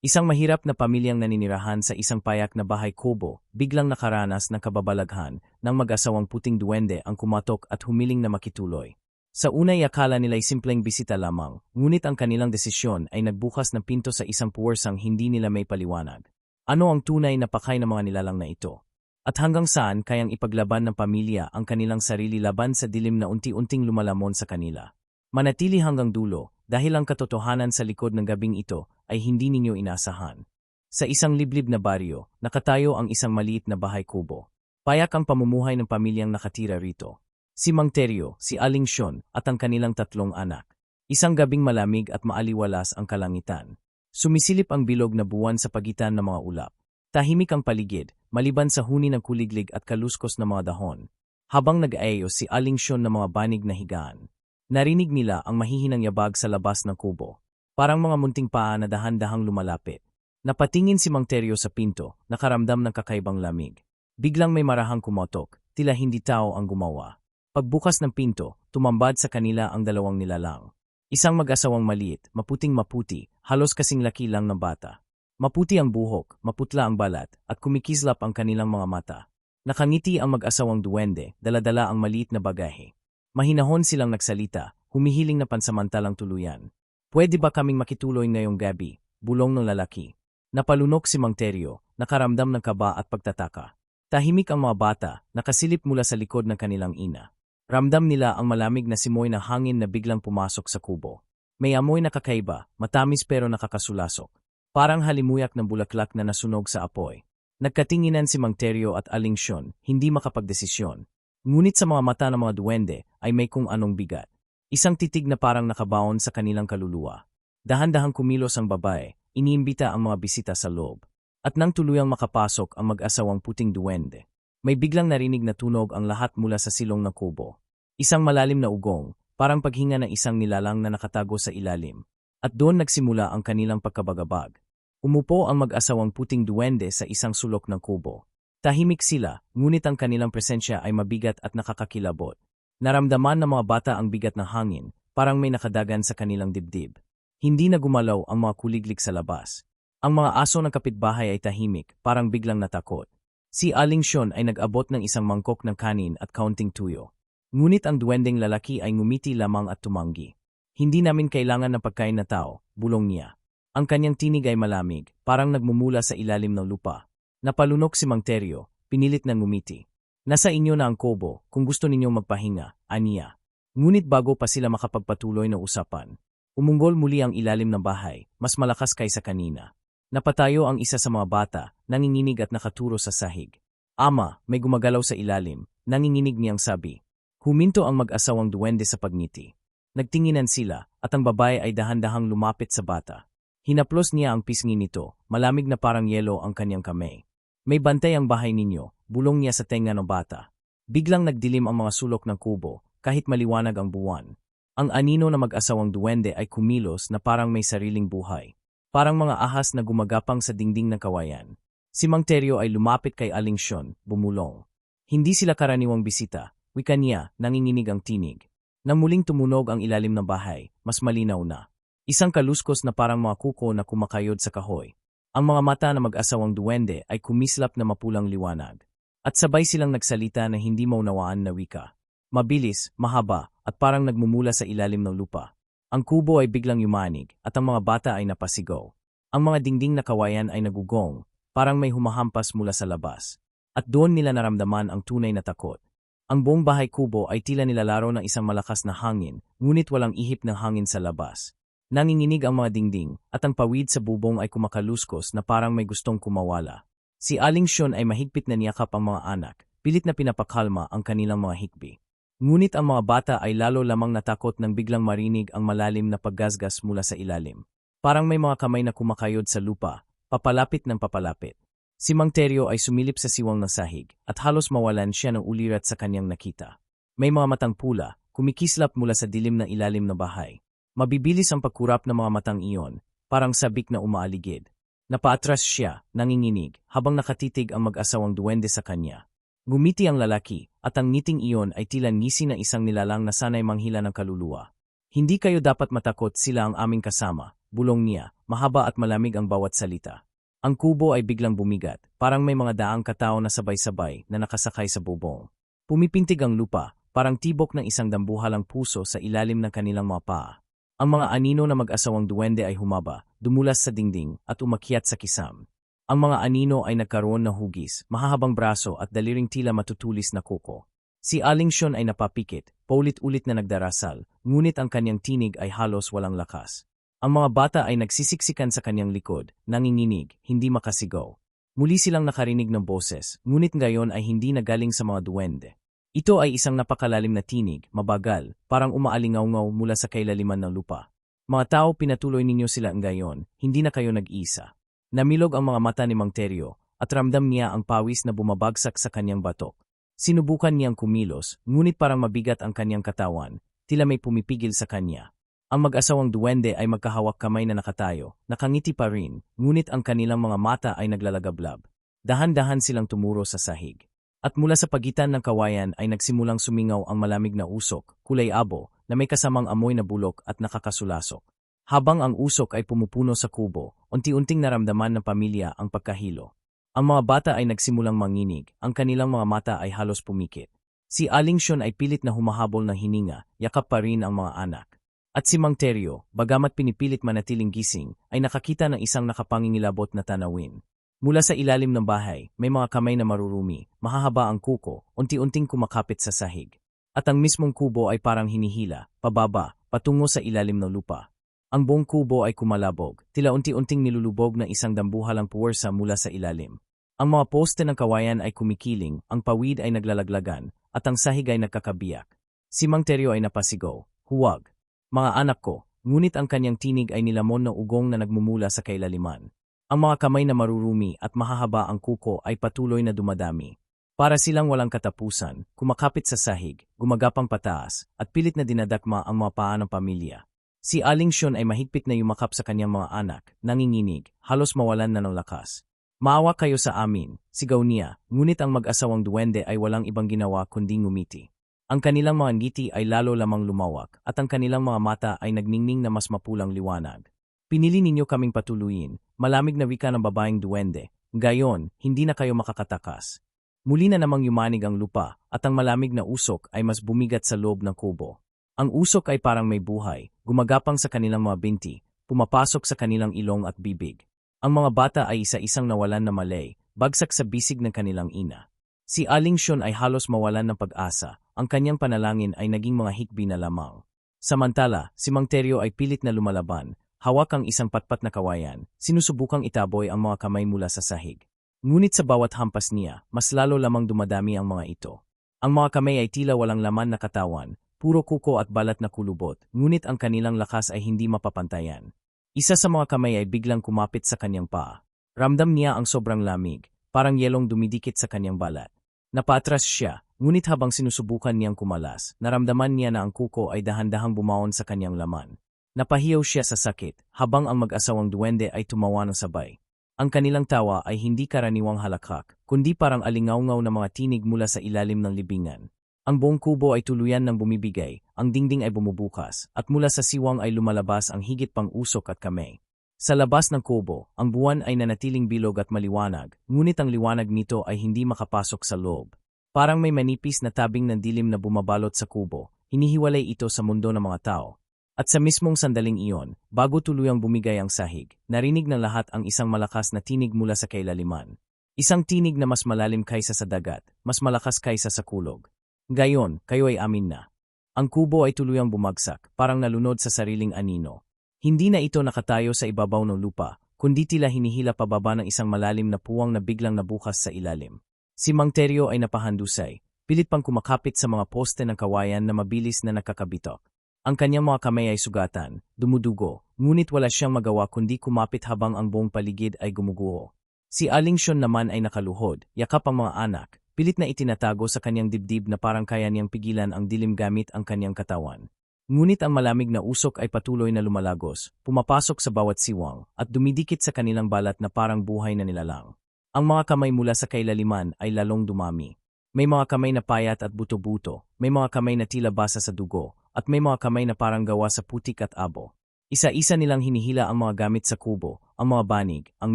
Isang mahirap na pamilyang naninirahan sa isang payak na bahay kubo, biglang nakaranas ng kababalaghan ng mag-asawang puting duwende ang kumatok at humiling na makituloy. Sa unay akala nila'y simpleng bisita lamang, ngunit ang kanilang desisyon ay nagbukas ng pinto sa isang puwersang hindi nila may paliwanag. Ano ang tunay na pakay ng mga nilalang na ito? At hanggang saan kayang ipaglaban ng pamilya ang kanilang sarili laban sa dilim na unti-unting lumalamon sa kanila? Manatili hanggang dulo dahil ang katotohanan sa likod ng gabing ito ay hindi ninyo inasahan. Sa isang liblib na baryo, nakatayo ang isang maliit na bahay kubo. Payak ang pamumuhay ng pamilyang nakatira rito. Si Mang Teryo, si Aling Shon at ang kanilang tatlong anak. Isang gabing malamig at maaliwalas ang kalangitan. Sumisilip ang bilog na buwan sa pagitan ng mga ulap. Tahimik ang paligid, maliban sa huni ng kuliglig at kaluskos na mga dahon. Habang nag-aayos si Aling Shon ng mga banig na higaan. Narinig nila ang mahihinang yabag sa labas ng kubo. Parang mga munting paa na dahan-dahang lumalapit. Napatingin si Mang Teryo sa pinto, nakaramdam ng kakaibang lamig. Biglang may marahang kumotok, tila hindi tao ang gumawa. Pagbukas ng pinto, tumambad sa kanila ang dalawang nilalang. Isang mag-asawang maliit, maputing maputi, halos kasing laki lang ng bata. Maputi ang buhok, maputla ang balat, at kumikislap ang kanilang mga mata. Nakangiti ang mag-asawang duwende, daladala ang maliit na bagahe. Mahinahon silang nagsalita, humihiling na pansamantalang tuluyan. Pwede ba kaming makituloy ngayong gabi? Bulong ng lalaki. Napalunok si Mang Teryo, nakaramdam ng kaba at pagtataka. Tahimik ang mga bata, nakasilip mula sa likod ng kanilang ina. Ramdam nila ang malamig na simoy na hangin na biglang pumasok sa kubo. May amoy na kakaiba, matamis pero nakakasulasok. Parang halimuyak ng bulaklak na nasunog sa apoy. Nagkatinginan si Mang Teryo at Aling Shon, hindi makapagdesisyon. Ngunit sa mga mata ng mga duwende ay may kung anong bigat. Isang titig na parang nakabaon sa kanilang kaluluwa. Dahan-dahang kumilos ang babae, iniimbita ang mga bisita sa loob. At nang tuluyang makapasok ang mag-asawang puting duwende, may biglang narinig na tunog ang lahat mula sa silong ng kubo. Isang malalim na ugong, parang paghinga ng isang nilalang na nakatago sa ilalim. At doon nagsimula ang kanilang pagkabagabag. Umupo ang mag-asawang puting duwende sa isang sulok ng kubo. Tahimik sila, ngunit ang kanilang presensya ay mabigat at nakakakilabot. Naramdaman ng mga bata ang bigat ng hangin, parang may nakadagan sa kanilang dibdib. Hindi na gumalaw ang mga kuliglig sa labas. Ang mga aso ng kapitbahay ay tahimik, parang biglang natakot. Si Aling Shon ay nag-abot ng isang mangkok ng kanin at kaunting tuyo. Ngunit ang duwendeng lalaki ay ngumiti lamang at tumanggi. Hindi namin kailangan ng pagkain na tao, bulong niya. Ang kanyang tinig ay malamig, parang nagmumula sa ilalim ng lupa. Napalunok si Mang Teryo, pinilit na ngumiti. Nasa inyo na ang kobo kung gusto ninyong magpahinga, aniya. Ngunit bago pa sila makapagpatuloy na usapan, umunggol muli ang ilalim ng bahay, mas malakas kaysa kanina. Napatayo ang isa sa mga bata, nanginginig at nakaturo sa sahig. Ama, may gumagalaw sa ilalim, nanginginig niyang sabi. Huminto ang mag-asawang duwende sa pagngiti. Nagtinginan sila, at ang babae ay dahan-dahang lumapit sa bata. Hinaplos niya ang pisngi nito, malamig na parang yelo ang kanyang kamay. May bantay ang bahay ninyo, bulong niya sa tenga ng bata. Biglang nagdilim ang mga sulok ng kubo, kahit maliwanag ang buwan. Ang anino na mag-asawang duwende ay kumilos na parang may sariling buhay. Parang mga ahas na gumagapang sa dingding ng kawayan. Si Mang Teryo ay lumapit kay Aling Shon, bumulong. Hindi sila karaniwang bisita, wika niya, nanginginig ang tinig. Nang muling tumunog ang ilalim ng bahay, mas malinaw na. Isang kaluskos na parang mga kuko na kumakayod sa kahoy. Ang mga mata na mag-asawang duwende ay kumislap na mapulang liwanag. At sabay silang nagsalita na hindi maunawaan na wika. Mabilis, mahaba, at parang nagmumula sa ilalim ng lupa. Ang kubo ay biglang yumanig, at ang mga bata ay napasigaw. Ang mga dingding na kawayan ay nagugong, parang may humahampas mula sa labas. At doon nila naramdaman ang tunay na takot. Ang buong bahay kubo ay tila nilalaro ng isang malakas na hangin, ngunit walang ihip ng hangin sa labas. Nanginginig ang mga dingding, at ang pawid sa bubong ay kumakaluskos na parang may gustong kumawala. Si Aling Shon ay mahigpit na niyakap ang mga anak, pilit na pinapakalma ang kanilang mga hikbi. Ngunit ang mga bata ay lalo lamang natakot nang biglang marinig ang malalim na paggasgas mula sa ilalim. Parang may mga kamay na kumakayod sa lupa, papalapit ng papalapit. Si Mang Teryo ay sumilip sa siwang ng sahig, at halos mawalan siya ng ulirat sa kanyang nakita. May mga matang pula, kumikislap mula sa dilim ng ilalim ng bahay. Mabibilis ang pagkurap ng mga matang iyon, parang sabik na umaaligid. Napaatras siya, nanginginig, habang nakatitig ang mag-asawang duwende sa kanya. Gumiti ang lalaki, at ang ngiting iyon ay tila ngisi ng isang nilalang na sanay manghila ng kaluluwa. Hindi kayo dapat matakot sila ang aming kasama, bulong niya, mahaba at malamig ang bawat salita. Ang kubo ay biglang bumigat, parang may mga daang katao na sabay-sabay na nakasakay sa bubong. Pumipintig ang lupa, parang tibok ng isang dambuhalang puso sa ilalim ng kanilang mga paa. Ang mga anino na mag-asawang duwende ay humaba, dumulas sa dingding at umakyat sa kisam. Ang mga anino ay nagkaroon ng hugis, mahahabang braso at daliring tila matutulis na kuko. Si Aling Shon ay napapikit, paulit-ulit na nagdarasal, ngunit ang kanyang tinig ay halos walang lakas. Ang mga bata ay nagsisiksikan sa kanyang likod, nanginginig, hindi makasigaw. Muli silang nakarinig ng boses, ngunit ngayon ay hindi nagaling sa mga duwende. Ito ay isang napakalalim na tinig, mabagal, parang umaalingaw-ngaw mula sa kailaliman ng lupa. Mga tao, pinatuloy ninyo sila ngayon, hindi na kayo nag-isa. Namilog ang mga mata ni Mang Teryo, at ramdam niya ang pawis na bumabagsak sa kanyang batok. Sinubukan niyang kumilos, ngunit parang mabigat ang kanyang katawan, tila may pumipigil sa kanya. Ang mag-asawang duwende ay magkahawak kamay na nakatayo, nakangiti pa rin, ngunit ang kanilang mga mata ay naglalagablab. Dahan-dahan silang tumuro sa sahig. At mula sa pagitan ng kawayan ay nagsimulang sumingaw ang malamig na usok, kulay abo, na may kasamang amoy na bulok at nakakasulasok. Habang ang usok ay pumupuno sa kubo, unti-unting naramdaman ng pamilya ang pagkahilo. Ang mga bata ay nagsimulang manginig, ang kanilang mga mata ay halos pumikit. Si Aling Shon ay pilit na humahabol ng hininga, yakap pa rin ang mga anak. At si Mang Teryo, bagamat pinipilit manatiling gising, ay nakakita ng isang nakapangingilabot na tanawin. Mula sa ilalim ng bahay, may mga kamay na marurumi, mahahaba ang kuko, unti-unting kumakapit sa sahig. At ang mismong kubo ay parang hinihila, pababa, patungo sa ilalim ng lupa. Ang buong kubo ay kumalabog, tila unti-unting nilulubog ng isang dambuhalang puwersa mula sa ilalim. Ang mga poste ng kawayan ay kumikiling, ang pawid ay naglalaglagan, at ang sahig ay nagkakabiyak. Si Mang Teryo ay napasigaw, huwag. Mga anak ko, ngunit ang kanyang tinig ay nilamon ng ugong na nagmumula sa kailaliman. Ang mga kamay na marurumi at mahahaba ang kuko ay patuloy na dumadami. Para silang walang katapusan, kumakapit sa sahig, gumagapang pataas, at pilit na dinadakma ang mga paa ng pamilya. Si Aling Shun ay mahigpit na yumakap sa kanyang mga anak, nanginginig, halos mawalan na ng lakas. Maawa kayo sa amin, sigaw niya, ngunit ang mag-asawang duwende ay walang ibang ginawa kundi ngumiti. Ang kanilang mga ngiti ay lalo lamang lumawak, at ang kanilang mga mata ay nagningning na mas mapulang liwanag. Pinili ninyo kaming patuluyin, malamig na wika ng babaeng duwende. Gayon, hindi na kayo makakatakas. Muli na namang yumanig ang lupa, at ang malamig na usok ay mas bumigat sa loob ng kubo. Ang usok ay parang may buhay, gumagapang sa kanilang mga binti, pumapasok sa kanilang ilong at bibig. Ang mga bata ay isa-isang nawalan na malay, bagsak sa bisig ng kanilang ina. Si Aling Shon ay halos mawalan ng pag-asa, ang kanyang panalangin ay naging mga hikbi na lamang. Samantala, si Mang Teryo ay pilit na lumalaban, Hawak ang isang patpat na kawayan, sinusubukang itaboy ang mga kamay mula sa sahig. Ngunit sa bawat hampas niya, mas lalo lamang dumadami ang mga ito. Ang mga kamay ay tila walang laman na katawan, puro kuko at balat na kulubot, ngunit ang kanilang lakas ay hindi mapapantayan. Isa sa mga kamay ay biglang kumapit sa kanyang paa. Ramdam niya ang sobrang lamig, parang yelong dumidikit sa kanyang balat. Napatras siya, ngunit habang sinusubukan niyang kumalas, naramdaman niya na ang kuko ay dahan-dahang bumaon sa kanyang laman. Napahiyaw siya sa sakit, habang ang mag-asawang duwende ay tumawa ng sabay. Ang kanilang tawa ay hindi karaniwang halakhak, kundi parang alingaw-ngaw na mga tinig mula sa ilalim ng libingan. Ang buong kubo ay tuluyan ng bumibigay, ang dingding ay bumubukas, at mula sa siwang ay lumalabas ang higit pang usok at kamay. Sa labas ng kubo, ang buwan ay nanatiling bilog at maliwanag, ngunit ang liwanag nito ay hindi makapasok sa loob. Parang may manipis na tabing ng dilim na bumabalot sa kubo, hinihiwalay ito sa mundo ng mga tao, at sa mismong sandaling iyon, bago tuluyang bumigay ang sahig, narinig ng lahat ang isang malakas na tinig mula sa kailaliman. Isang tinig na mas malalim kaysa sa dagat, mas malakas kaysa sa kulog. Gayon, kayo ay amin na. Ang kubo ay tuluyang bumagsak, parang nalunod sa sariling anino. Hindi na ito nakatayo sa ibabaw ng lupa, kundi tila hinihila pababa ng isang malalim na puwang na biglang nabukas sa ilalim. Si Mang Teryo ay napahandusay, pilit pang kumakapit sa mga poste ng kawayan na mabilis na nakakabitok. Ang kanyang mga kamay ay sugatan, dumudugo, ngunit wala siyang magawa kundi kumapit habang ang buong paligid ay gumuguho. Si Aling Shon naman ay nakaluhod, yakap ang mga anak, pilit na itinatago sa kanyang dibdib na parang kaya niyang pigilan ang dilim gamit ang kanyang katawan. Ngunit ang malamig na usok ay patuloy na lumalagos, pumapasok sa bawat siwang, at dumidikit sa kanilang balat na parang buhay na nilalang. Ang mga kamay mula sa kailaliman ay lalong dumami. May mga kamay na payat at buto-buto, may mga kamay na tila basa sa dugo, at may mga kamay na parang gawa sa putik at abo. Isa-isa nilang hinihila ang mga gamit sa kubo, ang mga banig, ang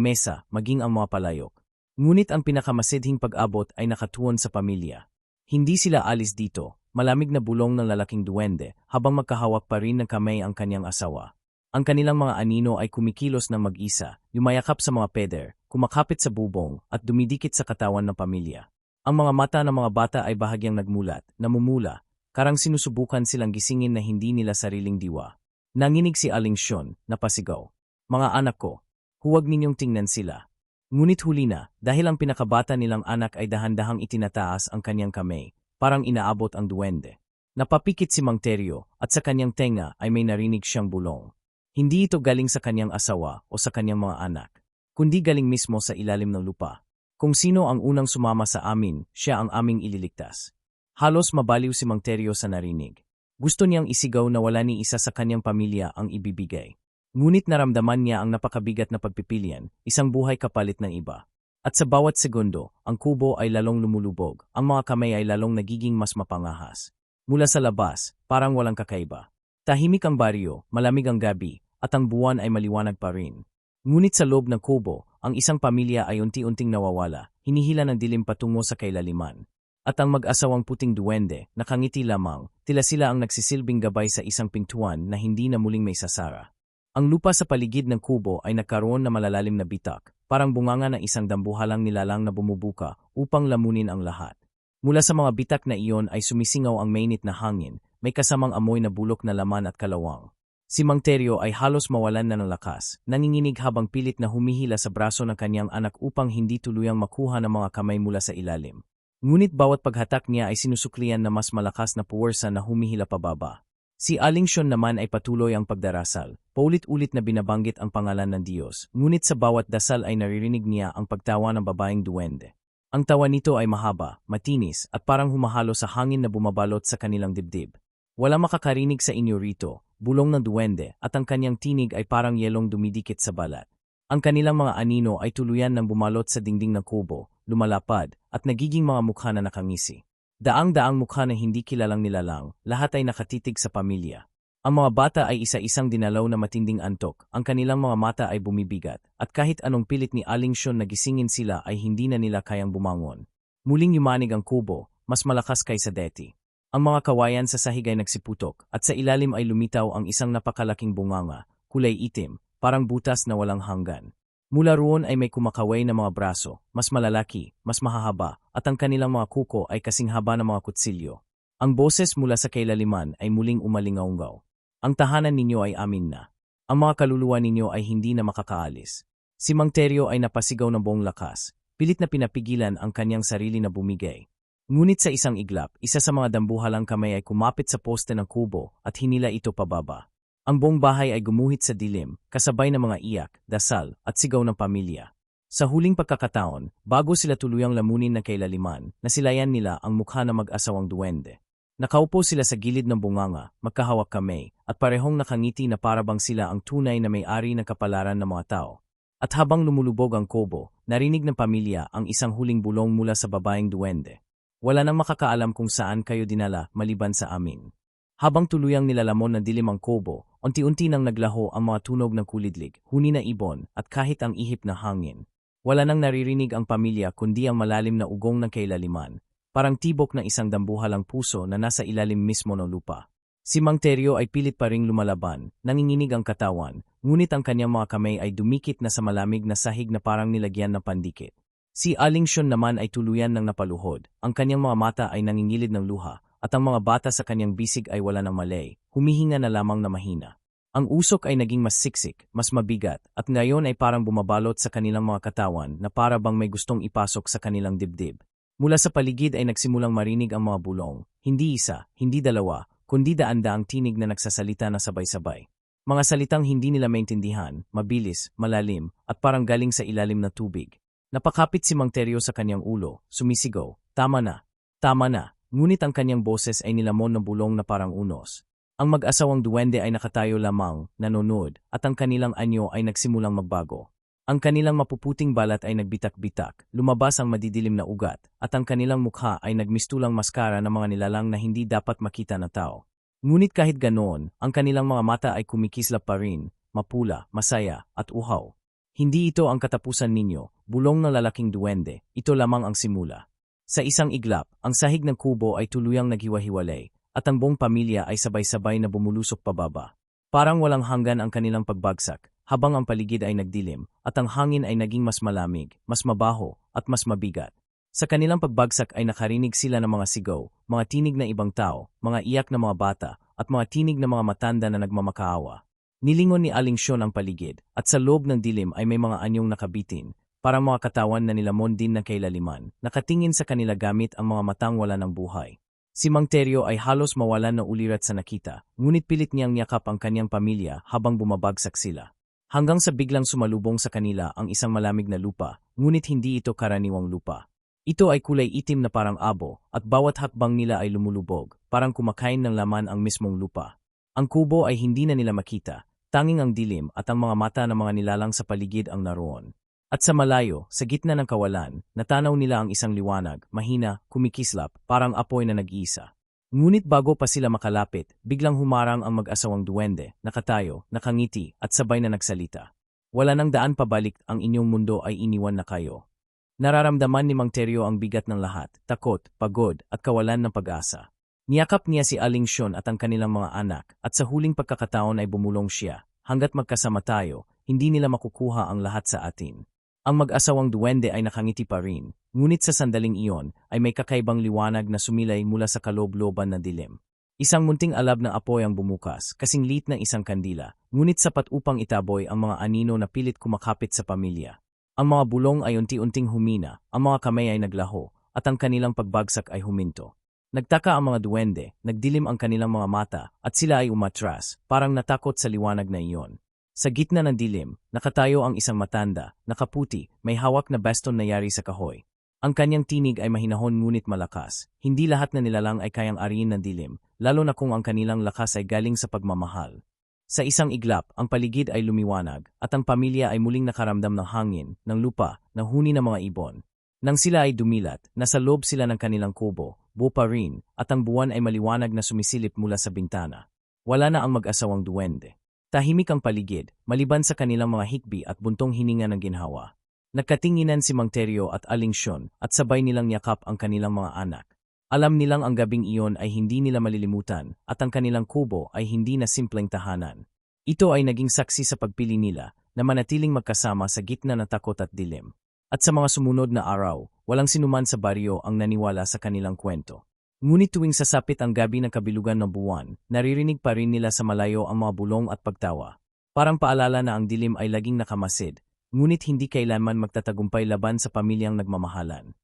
mesa, maging ang mga palayok. Ngunit ang pinakamasidhing pag-abot ay nakatuon sa pamilya. Hindi sila alis dito, malamig na bulong ng lalaking duwende habang magkahawak pa rin ng kamay ang kanyang asawa. Ang kanilang mga anino ay kumikilos ng mag-isa, yumayakap sa mga peder, kumakapit sa bubong, at dumidikit sa katawan ng pamilya. Ang mga mata ng mga bata ay bahagyang nagmulat, namumula, karang sinusubukan silang gisingin na hindi nila sariling diwa. Nanginig si Aling Shon, napasigaw. Mga anak ko, huwag ninyong tingnan sila. Ngunit huli na, dahil ang pinakabata nilang anak ay dahan-dahang itinataas ang kanyang kamay, parang inaabot ang duwende. Napapikit si Mang Teryo at sa kanyang tenga ay may narinig siyang bulong. Hindi ito galing sa kanyang asawa o sa kanyang mga anak, kundi galing mismo sa ilalim ng lupa. Kung sino ang unang sumama sa amin, siya ang aming ililigtas. Halos mabaliw si Mang Teryo sa narinig. Gusto niyang isigaw na wala ni isa sa kanyang pamilya ang ibibigay. Ngunit naramdaman niya ang napakabigat na pagpipilian, isang buhay kapalit ng iba. At sa bawat segundo, ang kubo ay lalong lumulubog, ang mga kamay ay lalong nagiging mas mapangahas. Mula sa labas, parang walang kakaiba. Tahimik ang baryo, malamig ang gabi, at ang buwan ay maliwanag pa rin. Ngunit sa loob ng kubo, ang isang pamilya ay unti-unting nawawala, hinihila ng dilim patungo sa kailaliman. At ang mag-asawang puting duwende, nakangiti lamang, tila sila ang nagsisilbing gabay sa isang pintuan na hindi na muling may sasara. Ang lupa sa paligid ng kubo ay nagkaroon na malalalim na bitak, parang bunganga ng isang dambuhalang nilalang na bumubuka upang lamunin ang lahat. Mula sa mga bitak na iyon ay sumisingaw ang mainit na hangin, may kasamang amoy na bulok na laman at kalawang. Si Mang Teryo ay halos mawalan na ng lakas, nanginginig habang pilit na humihila sa braso ng kanyang anak upang hindi tuluyang makuha ng mga kamay mula sa ilalim. Ngunit bawat paghatak niya ay sinusuklian na mas malakas na puwersa na humihila pababa. Si Aling Shon naman ay patuloy ang pagdarasal, paulit-ulit na binabanggit ang pangalan ng Diyos, ngunit sa bawat dasal ay naririnig niya ang pagtawa ng babaeng duwende. Ang tawa nito ay mahaba, matinis, at parang humahalo sa hangin na bumabalot sa kanilang dibdib. Wala makakarinig sa inyo rito, bulong ng duwende, at ang kanyang tinig ay parang yelong dumidikit sa balat. Ang kanilang mga anino ay tuluyan ng bumalot sa dingding ng kubo, lumalapad, at nagiging mga mukha na nakangisi. Daang-daang mukha na hindi kilalang nilalang, lahat ay nakatitig sa pamilya. Ang mga bata ay isa-isang dinalaw na matinding antok, ang kanilang mga mata ay bumibigat, at kahit anong pilit ni Aling Shon na gisingin sila ay hindi na nila kayang bumangon. Muling yumanig ang kubo, mas malakas kaysa deti. Ang mga kawayan sa sahig ay nagsiputok, at sa ilalim ay lumitaw ang isang napakalaking bunganga, kulay itim, parang butas na walang hanggan. Mula roon ay may kumakaway na mga braso, mas malalaki, mas mahahaba, at ang kanilang mga kuko ay kasing haba ng mga kutsilyo. Ang boses mula sa kailaliman ay muling umalingaunggaw. Ang tahanan ninyo ay amin na. Ang mga kaluluwa ninyo ay hindi na makakaalis. Si Mang Teryo ay napasigaw ng buong lakas, pilit na pinapigilan ang kanyang sarili na bumigay. Ngunit sa isang iglap, isa sa mga dambuhalang kamay ay kumapit sa poste ng kubo at hinila ito pababa. Ang buong bahay ay gumuhit sa dilim, kasabay ng mga iyak, dasal, at sigaw ng pamilya. Sa huling pagkakataon, bago sila tuluyang lamunin ng kailaliman, nasilayan nila ang mukha ng mag-asawang duwende. Nakaupo sila sa gilid ng bunganga, magkahawak kamay, at parehong nakangiti na parabang sila ang tunay na may-ari ng kapalaran ng mga tao. At habang lumulubog ang kobo, narinig ng pamilya ang isang huling bulong mula sa babaeng duwende. Wala nang makakaalam kung saan kayo dinala maliban sa amin. Habang tuluyang nilalamon ng dilim ang kobo, unti-unti nang naglaho ang mga tunog ng kulidlig, huni na ibon, at kahit ang ihip na hangin. Wala nang naririnig ang pamilya kundi ang malalim na ugong ng kailaliman, parang tibok ng isang dambuhalang puso na nasa ilalim mismo ng lupa. Si Mang Teryo ay pilit pa ring lumalaban, nanginginig ang katawan, ngunit ang kanyang mga kamay ay dumikit na sa malamig na sahig na parang nilagyan ng pandikit. Si Aling Shon naman ay tuluyan ng napaluhod, ang kanyang mga mata ay nangingilid ng luha, at ang mga bata sa kanyang bisig ay wala ng malay, humihinga na lamang na mahina. Ang usok ay naging mas siksik, mas mabigat, at ngayon ay parang bumabalot sa kanilang mga katawan na para bang may gustong ipasok sa kanilang dibdib. Mula sa paligid ay nagsimulang marinig ang mga bulong, hindi isa, hindi dalawa, kundi daan-daang tinig na nagsasalita na sabay-sabay. Mga salitang hindi nila maintindihan, mabilis, malalim, at parang galing sa ilalim na tubig. Napakapit si Mang Teryo sa kanyang ulo, sumisigaw, tama na, tama na, Ngunit ang kanyang boses ay nilamon ng bulong na parang unos. Ang mag-asawang duwende ay nakatayo lamang, nanonood, at ang kanilang anyo ay nagsimulang magbago. Ang kanilang mapuputing balat ay nagbitak-bitak, lumabas ang madidilim na ugat, at ang kanilang mukha ay nagmistulang maskara ng mga nilalang na hindi dapat makita na tao. Ngunit kahit ganoon, ang kanilang mga mata ay kumikislap pa rin, mapula, masaya, at uhaw. Hindi ito ang katapusan ninyo, bulong ng lalaking duwende, ito lamang ang simula. Sa isang iglap, ang sahig ng kubo ay tuluyang naghiwa-hiwalay, at ang buong pamilya ay sabay-sabay na bumulusok pababa. Parang walang hanggan ang kanilang pagbagsak, habang ang paligid ay nagdilim, at ang hangin ay naging mas malamig, mas mabaho, at mas mabigat. Sa kanilang pagbagsak ay nakarinig sila ng mga sigaw, mga tinig ng ibang tao, mga iyak ng mga bata, at mga tinig ng mga matanda na nagmamakaawa. Nilingon ni Aling Sean ang paligid, at sa loob ng dilim ay may mga anyong nakabitin, parang mga katawan na nilamon din ng kailaliman, nakatingin sa kanila gamit ang mga matang wala ng buhay. Si Mang Teryo ay halos mawalan ng ulirat sa nakita, ngunit pilit niyang yakap ang kanyang pamilya habang bumabagsak sila. Hanggang sa biglang sumalubong sa kanila ang isang malamig na lupa, ngunit hindi ito karaniwang lupa. Ito ay kulay itim na parang abo, at bawat hakbang nila ay lumulubog, parang kumakain ng laman ang mismong lupa. Ang kubo ay hindi na nila makita, tanging ang dilim at ang mga mata ng mga nilalang sa paligid ang naroon. At sa malayo, sa gitna ng kawalan, natanaw nila ang isang liwanag, mahina, kumikislap, parang apoy na nag-iisa. Ngunit bago pa sila makalapit, biglang humarang ang mag-asawang duwende, nakatayo, nakangiti, at sabay na nagsalita. Wala nang daan pabalik, ang inyong mundo ay iniwan na kayo. Nararamdaman ni Mang Teryo ang bigat ng lahat, takot, pagod, at kawalan ng pag-asa. Niyakap niya si Aling Sean at ang kanilang mga anak, at sa huling pagkakataon ay bumulong siya, hanggat magkasama tayo, hindi nila makukuha ang lahat sa atin. Ang mag-asawang duwende ay nakangiti pa rin, ngunit sa sandaling iyon ay may kakaibang liwanag na sumilay mula sa kaloob-looban na dilim. Isang munting alab ng apoy ang bumukas, kasing lit ng isang kandila, ngunit sapat upang itaboy ang mga anino na pilit kumakapit sa pamilya. Ang mga bulong ay unti-unting humina, ang mga kamay ay naglaho, at ang kanilang pagbagsak ay huminto. Nagtaka ang mga duwende, nagdilim ang kanilang mga mata, at sila ay umatras, parang natakot sa liwanag na iyon. Sa gitna ng dilim, nakatayo ang isang matanda, nakaputi, may hawak na baston na yari sa kahoy. Ang kanyang tinig ay mahinahon ngunit malakas. Hindi lahat na nilalang ay kayang ariin ng dilim, lalo na kung ang kanilang lakas ay galing sa pagmamahal. Sa isang iglap, ang paligid ay lumiwanag, at ang pamilya ay muling nakaramdam ng hangin, ng lupa, ng huni ng mga ibon. Nang sila ay dumilat, nasa loob sila ng kanilang kubo, buo pa rin, at ang buwan ay maliwanag na sumisilip mula sa bintana. Wala na ang mag-asawang duwende. Tahimik ang paligid, maliban sa kanilang mga hikbi at buntong hininga ng ginhawa. Nagkatinginan si Mang Teryo at Aling Sean at sabay nilang yakap ang kanilang mga anak. Alam nilang ang gabing iyon ay hindi nila malilimutan at ang kanilang kubo ay hindi na simpleng tahanan. Ito ay naging saksi sa pagpili nila na manatiling magkasama sa gitna ng takot at dilim. At sa mga sumunod na araw, walang sinuman sa baryo ang naniwala sa kanilang kwento. Ngunit tuwing sasapit ang gabi ng kabilugan ng buwan, naririnig pa rin nila sa malayo ang mga bulong at pagtawa. Parang paalala na ang dilim ay laging nakamasid, ngunit hindi kailanman magtatagumpay laban sa pamilyang nagmamahalan.